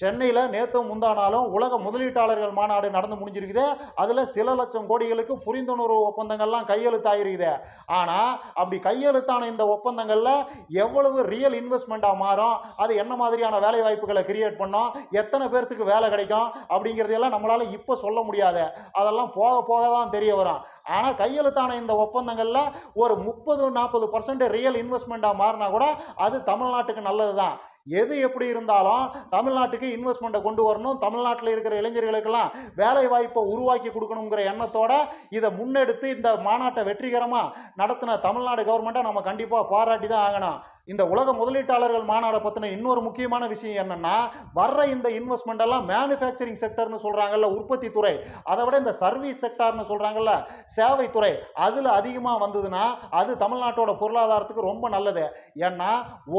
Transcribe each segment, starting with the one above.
சென்னையில் நேற்று முந்தானாலும் உலக முதலீட்டாளர்கள் மாநாடு நடந்து முடிஞ்சிருக்குது. அதில் சில லட்சம் கோடிகளுக்கு புரிந்துணர்வு ஒப்பந்தங்கள்லாம் கையெழுத்தாயிருக்குது ஆனால் அப்படி கையெழுத்தான இந்த ஒப்பந்தங்களில் எவ்வளவு ரியல் இன்வெஸ்ட்மெண்ட்டாக மாறும்? அது என்ன மாதிரியான வேலை வாய்ப்புகளை கிரியேட் பண்ணோம்? எத்தனை பேர்த்துக்கு வேலை கிடைக்கும்? அப்படிங்கிறதையெல்லாம் நம்மளால் இப்போ சொல்ல முடியாது. அதெல்லாம் போக போக தான் தெரிய வரும். ஆனால் கையெழுத்தான இந்த ஒப்பந்தங்களில் ஒரு முப்பது நாற்பது பர்சன்ட் ரியல் இன்வெஸ்ட்மெண்ட்டாக மாறினா கூட அது தமிழ்நாட்டுக்கு நல்லது தான் எது எப்படி இருந்தாலும் தமிழ்நாட்டுக்கு இன்வெஸ்ட்மெண்ட்டை கொண்டு வரணும். தமிழ்நாட்டில் இருக்கிற இளைஞர்களுக்கெல்லாம் வேலை வாய்ப்பை உருவாக்கி கொடுக்கணுங்கிற எண்ணத்தோட இதை முன்னெடுத்து இந்த மாநாட்டை வெற்றிகரமாக நடத்தின தமிழ்நாடு கவர்மெண்ட்டை நம்ம கண்டிப்பாக பாராட்டி தான் ஆகணும். இந்த உலக முதலீட்டாளர்கள் மாநாடை பற்றின இன்னொரு முக்கியமான விஷயம் என்னென்னா வர்ற இந்த இன்வெஸ்ட்மெண்ட் எல்லாம் மேனுஃபேக்சரிங் செக்டர்னு சொல்கிறாங்கல்ல உற்பத்தி துறை. அதை விட இந்த சர்வீஸ் செக்டார்னு சொல்கிறாங்கல்ல சேவைத்துறை அதில் அதிகமாக வந்ததுன்னா அது தமிழ்நாட்டோட பொருளாதாரத்துக்கு ரொம்ப நல்லது. ஏன்னா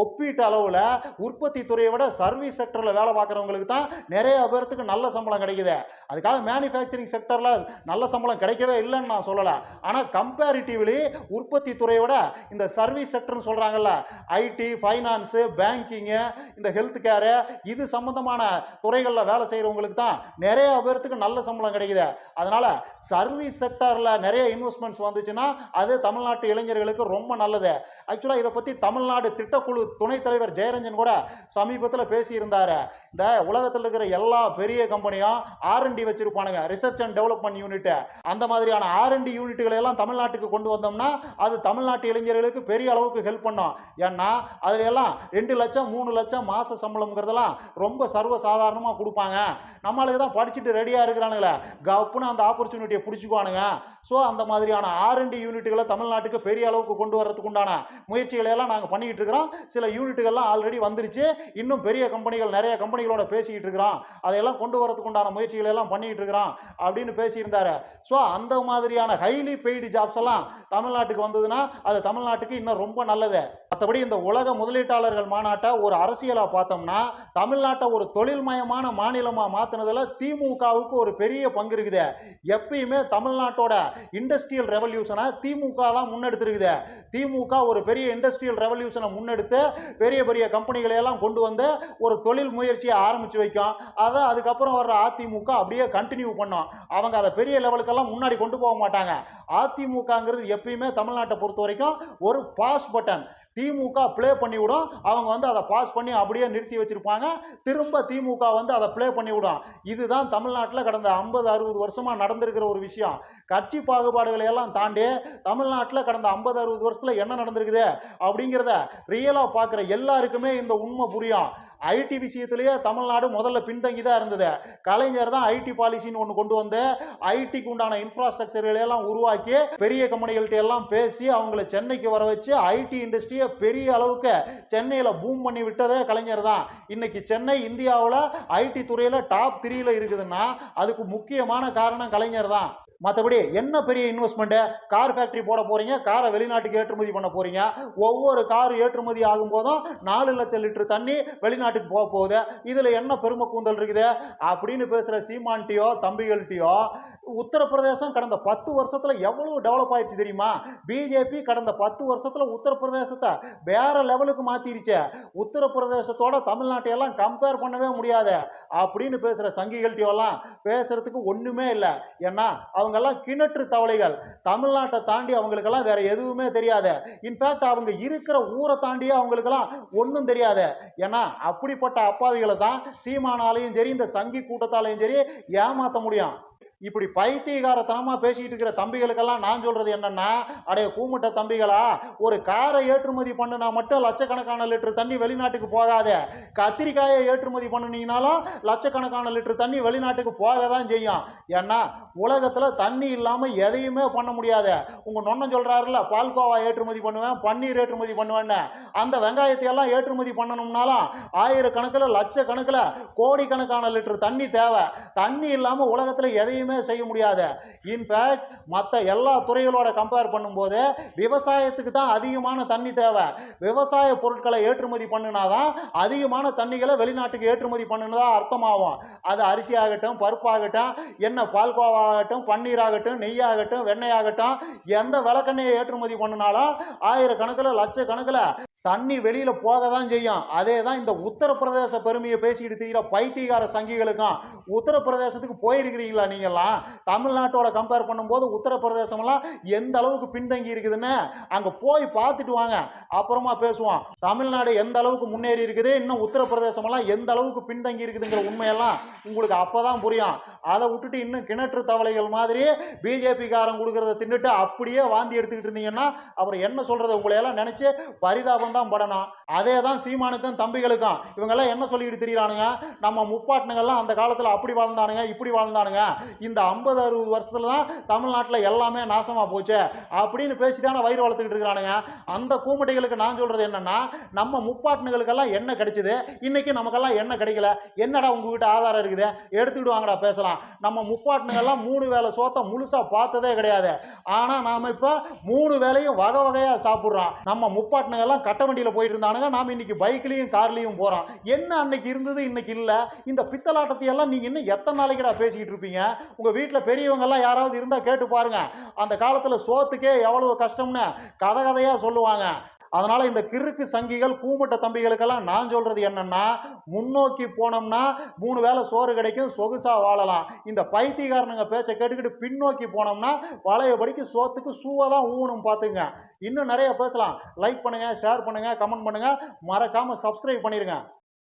ஒப்பீட்டு அளவில் உற்பத்தி துறையை விட சர்வீஸ் செக்டரில் வேலை பார்க்குறவங்களுக்கு தான் நிறைய பேர்த்துக்கு நல்ல சம்பளம் கிடைக்குது. அதுக்காக மேனுஃபேக்சரிங் செக்டரில் நல்ல சம்பளம் கிடைக்கவே இல்லைன்னு நான் சொல்லலை. ஆனால் கம்பேரிட்டிவ்லி உற்பத்தி துறையை விட இந்த சர்வீஸ் செக்டர்னு சொல்கிறாங்கல்ல ஐடி ஃபைனான்ஸு பேங்கிங்கு இந்த ஹெல்த் கேரு இது சம்மந்தமான துறைகளில் வேலை செய்கிறவங்களுக்கு தான் நிறைய பேர்த்துக்கு நல்ல சம்பளம் கிடைக்குது. அதனால் சர்வீஸ் செக்டாரில் நிறைய இன்வெஸ்ட்மெண்ட்ஸ் வந்துச்சுன்னா அது தமிழ்நாட்டு இளைஞர்களுக்கு ரொம்ப நல்லது. ஆக்சுவலாக இதை பற்றி தமிழ்நாடு திட்டக்குழு துணைத் தலைவர் ஜெயரஞ்சன் கூட சமீபத்தில் பேசியிருந்தார். இந்த உலகத்தில் இருக்கிற எல்லா பெரிய கம்பெனியும் ஆர்என்டி வச்சுருப்பானுங்க. ரிசர்ச் அண்ட் டெவலப்மெண்ட் யூனிட்டு அந்த மாதிரியான ஆர்என்டி யூனிட்டுகளை எல்லாம் தமிழ்நாட்டுக்கு கொண்டு வந்தோம்னா அது தமிழ்நாட்டு இளைஞர்களுக்கு பெரிய அளவுக்கு ஹெல்ப் பண்ணும். ஏன்னா அதுல எல்லாம் ரெண்டு லட்சம் மூணு லட்சம் மாத சம்பளம்ங்கிறதெல்லாம் ரொம்ப சர்வ சாதாரணமாக கொடுப்பாங்க. நம்மளுக்கு தான் படிச்சுட்டு ரெடியாக இருக்கிறானுங்களே. கப்புன்னு அந்த ஆப்பர்ச்சுனிட்டியை பிடிச்சிக்குவானுங்க. ஸோ அந்த மாதிரியான ஆர்என்டி யூனிட்டுகளை தமிழ்நாட்டுக்கு பெரிய அளவுக்கு கொண்டு வரதுக்கு உண்டான முயற்சிகளை எல்லாம் நாங்கள் பண்ணிக்கிட்டு இருக்கிறோம். சில யூனிட்டுகள்லாம் ஆல்ரெடி வந்துருச்சு. இன்னும் பெரிய கம்பெனிகள் நிறைய கம்பெனிகளோட பேசிக்கிட்டு இருக்கிறோம். அதையெல்லாம் கொண்டு வரதுக்கு உண்டான முயற்சிகளை எல்லாம் பண்ணிக்கிட்டு இருக்கிறோம் அப்படின்னு பேசியிருந்தாரு. ஸோ அந்த மாதிரியான ஹைலி பெய்டு ஜாப்ஸ் எல்லாம் தமிழ்நாட்டுக்கு வந்ததுன்னா அது தமிழ்நாட்டுக்கு இன்னும் ரொம்ப நல்லது. மற்றபடி இந்த உலக முதலீட்டாளர்கள் மாநாட்டை ஒரு அரசியலாக பார்த்தோம்னா தமிழ்நாட்டை ஒரு தொழில்மயமான மாநிலமாக மாற்றினதில் திமுகவுக்கு ஒரு பெரிய பங்கு இருக்குது. எப்பயுமே தமிழ்நாட்டோட இண்டஸ்ட்ரியல் ரெவல்யூஷனை திமுக தான் முன்னெடுத்திருக்குது. திமுக ஒரு பெரிய இண்டஸ்ட்ரியல் ரெவல்யூஷனை முன்னெடுத்து பெரிய பெரிய கம்பெனிகளை எல்லாம் கொண்டு வந்து ஒரு தொழில் முயற்சியை ஆரம்பித்து வைக்கும். அதை அதுக்கப்புறம் வர்ற அதிமுக அப்படியே கண்டினியூ பண்ணோம். அவங்க அதை பெரிய லெவலுக்கெல்லாம் முன்னாடி கொண்டு போக மாட்டாங்க. அதிமுகங்கிறது எப்பயுமே தமிழ்நாட்டை பொறுத்த வரைக்கும் ஒரு பாஸ் பட்டன் திமுக ப்ளே பண்ணிவிடும். அவங்க வந்து அதை பாஸ் பண்ணி அப்படியே நிறுத்தி வச்சுருப்பாங்க. திரும்ப திமுக வந்து அதை ப்ளே பண்ணிவிடும். இதுதான் தமிழ்நாட்டில் கடந்த ஐம்பது அறுபது வருஷமாக நடந்திருக்கிற ஒரு விஷயம். கட்சி பாகுபாடுகளை எல்லாம் தாண்டி தமிழ்நாட்டில் கடந்த ஐம்பது அறுபது வருஷத்தில் என்ன நடந்திருக்குது அப்படிங்கிறத ரியலாக பார்க்குற எல்லாருக்குமே இந்த உண்மை புரியும். ஐடி விஷயத்திலேயே தமிழ்நாடு முதல்ல பின்தங்கி தான் இருந்தது. கலைஞர் தான் ஐடி பாலிசின்னு ஒன்று கொண்டு வந்து ஐடிக்கு உண்டான இன்ஃப்ராஸ்ட்ரக்சர்களை எல்லாம் உருவாக்கி பெரிய கம்பெனிகள்கிட்ட எல்லாம் பேசி அவங்கள சென்னைக்கு வர வச்சு ஐடி இண்டஸ்ட்ரியை பெரிய அளவுக்கு சென்னையில் பூம் பண்ணி விட்டதே கலைஞர் தான். இன்னைக்கு சென்னை இந்தியாவில் ஐடி துறையில் டாப் த்ரீயில் இருக்குதுன்னா அதுக்கு முக்கியமான காரணம் கலைஞர் தான். மற்றபடி என்ன பெரிய இன்வெஸ்ட்மெண்ட்டு கார் ஃபேக்ட்ரி போட போகிறீங்க காரை வெளிநாட்டுக்கு ஏற்றுமதி பண்ண போகிறீங்க ஒவ்வொரு கார் ஏற்றுமதி ஆகும்போதும் நாலு லட்சம் லிட்டர் தண்ணி வெளிநாட்டுக்கு போக போகுது. இதில் என்ன பெருமை கூந்தல் இருக்குது? அப்படின்னு பேசுகிற சீமான்ட்டியோ தம்பிகள்கிட்டயோ உத்தரப்பிரதேசம் கடந்த பத்து வருஷத்தில் எவ்வளோ டெவலப் ஆயிடுச்சு தெரியுமா? பிஜேபி கடந்த பத்து வருஷத்தில் உத்தரப்பிரதேசத்தை வேற லெவலுக்கு மாற்றிருச்சு உத்தரப்பிரதேசத்தோட தமிழ்நாட்டையெல்லாம் கம்பேர் பண்ணவே முடியாது. அப்படின்னு பேசுகிற சங்கிகள்ட்டியோலாம் பேசுகிறதுக்கு ஒன்றுமே இல்லை. ஏன்னா அவங்கெல்லாம் கிணற்று தவளைகள். தமிழ்நாட்டை தாண்டி அவங்களுக்கெல்லாம் வேற எதுவுமே தெரியாது. இன்ஃபேக்ட் அவங்க இருக்கிற ஊரை தாண்டியே அவங்களுக்கெல்லாம் ஒன்றும் தெரியாது. ஏன்னா அப்படிப்பட்ட அப்பாவிகளை தான் சீமானாலையும் சரி இந்த சங்கி கூட்டத்தாலையும் சரி ஏமாற்ற முடியும். இப்படி பைத்தியகாரத்தனமாக பேசிக்கிட்டு இருக்கிற தம்பிகளுக்கெல்லாம் நான் சொல்கிறது என்னென்னா அடைய கூமுட்ட தம்பிகளா ஒரு காரை ஏற்றுமதி பண்ணுனா மட்டும் லட்சக்கணக்கான லிட்டர் தண்ணி வெளிநாட்டுக்கு போகாத. கத்திரிக்காயை ஏற்றுமதி பண்ணினீங்கனாலும் லட்சக்கணக்கான லிட்டர் தண்ணி வெளிநாட்டுக்கு போக தான் செய்யும். ஏன்னா உலகத்தில் தண்ணி இல்லாமல் எதையுமே பண்ண முடியாது. உங்கள் நொண்ணம் சொல்கிறாருல பால்கோவா ஏற்றுமதி பண்ணுவேன் பன்னீர் ஏற்றுமதி பண்ணுவேன்னு. அந்த வெங்காயத்தை எல்லாம் ஏற்றுமதி பண்ணணும்னாலும் ஆயிரக்கணக்கில் லட்சக்கணக்கில் கோடிக்கணக்கான லிட்டர் தண்ணி தேவை. தண்ணி இல்லாமல் உலகத்தில் எதையுமே செய்ய முடியாது. இன்ஃபேக்ட் மற்ற எல்லா துறைகளோட கம்பேர் பண்ணும்போது விவசாயத்துக்கு தான் அதிகமான தண்ணி தேவை. விவசாய பொருட்களை ஏற்றுமதி பண்ணினாதான் அதிகமான தண்ணிகளை வெளிநாட்டுக்கு ஏற்றுமதி பண்ணுனதா அர்த்தமாகும். அது அரிசி ஆகட்டும் பருப்பாகட்டும் என்ன பால்கோவாகட்டும் பன்னீர் ஆகட்டும் நெய்யாகட்டும் வெண்ணெய் ஆகட்டும் எந்த விளக்கெண்ணெயை ஏற்றுமதி பண்ணினாலும் ஆயிரக்கணக்கில் லட்சக்கணக்கில் தண்ணி வெளியில போக தான் செய்யும். அதே தான் இந்த உத்தரப்பிரதேச பெருமையை பேசிக்கிட்டு தெரிகிற பைத்தியகார சங்கிகளுக்கும் உத்தரப்பிரதேசத்துக்கு போயிருக்கிறீங்களா நீங்கெல்லாம்? தமிழ்நாட்டோட கம்பேர் பண்ணும்போது உத்தரப்பிரதேசம்லாம் எந்த அளவுக்கு பின்தங்கி இருக்குதுன்னு அங்கே போய் பார்த்துட்டு வாங்க. அப்புறமா பேசுவோம். தமிழ்நாடு எந்த அளவுக்கு முன்னேறி இருக்குது? இன்னும் உத்தரப்பிரதேசமெல்லாம் எந்த அளவுக்கு பின்தங்கி இருக்குதுங்கிற உண்மையெல்லாம் உங்களுக்கு அப்போ தான் புரியும். அதை விட்டுட்டு இன்னும் கிணற்று தவளைகள் மாதிரி பிஜேபிக்காரன் கொடுக்குறத தின்னுட்டு அப்படியே வாந்தி எடுத்துக்கிட்டு இருந்தீங்கன்னா அப்புறம் என்ன சொல்றது உங்களையெல்லாம் நினச்சி பரிதாபம் தான் படணும். அதே தான் சீமானுக்கும் தம்பிகளுக்கும். இவங்கெல்லாம் என்ன சொல்லிக்கிட்டு திரியிறானுங்க? நம்ம முப்பாட்டினங்கள்லாம் அந்த காலத்தில் அப்படி வாழ்ந்தானுங்க இப்படி வாழ்ந்தானுங்க. இந்த ஐம்பது அறுபது வருஷத்துல தான் தமிழ்நாட்டில் எல்லாமே நாசமாக போச்சு. அப்படின்னு பேசிட்டான வயிறு வளர்த்துக்கிட்டு இருக்கிறானுங்க. அந்த கூமட்டைகளுக்கு நான் சொல்கிறது என்னென்னா நம்ம முப்பாட்டினுகளுக்கெல்லாம் என்ன கிடைச்சிது? இன்றைக்கி நமக்கெல்லாம் என்ன கிடைக்கல? என்னடா உங்ககிட்ட ஆதாரம் இருக்குது? எடுத்துக்கிட்டு வாங்கடா பேசலாம். நம்ம முப்பாட்டினுங்கெல்லாம் மூணு வேளை சோத்தை முழுசா பார்த்ததே கிடையாது. ஆனா நாம இப்ப மூணு வேலையும் வகை வகையா சாப்பிட்றோம். நம்ம முப்பாட்டினுங்கெல்லாம் கட்ட வண்டியில போயிட்டு இருந்தானுங்க. நாம இன்னைக்கு பைக்லயும் கார்லயும் போறோம். என்ன அன்னைக்கு இருந்தது இன்னைக்கு இல்ல. இந்த பித்தலாட்டத்தை எல்லாம் நீங்க இன்னும் எத்தனை நாளைக்குடா பேசிக்கிட்டு இருப்பீங்க? உங்க வீட்டுல பெரியவங்க எல்லாம் யாராவது இருந்தா கேட்டு பாருங்க. அந்த காலத்துல சோத்துக்கே எவ்வளவு கஷ்டம்னு கதை கதையா சொல்லுவாங்க. அதனால இந்த கிறுக்கு சங்கிகள் கூமுட்ட தம்பிகளுக்கெல்லாம் நான் சொல்றது என்னன்னா முன்னோக்கி போனோம்னா மூணு வேளை சோறு கிடைக்கும் சொகுசா வாழலாம். இந்த பைத்தியக்காரனுங்க பேச்சை கேட்டுக்கிட்டு பின்னோக்கி போனோம்னா பழையபடிக்கு சோத்துக்கு சூவை தான் ஊனும் பார்த்துங்க. இன்னும் நிறைய பேசலாம். லைக் பண்ணுங்க ஷேர் பண்ணுங்க கமெண்ட் பண்ணுங்க. மறக்காம சப்ஸ்கிரைப் பண்ணிருங்க.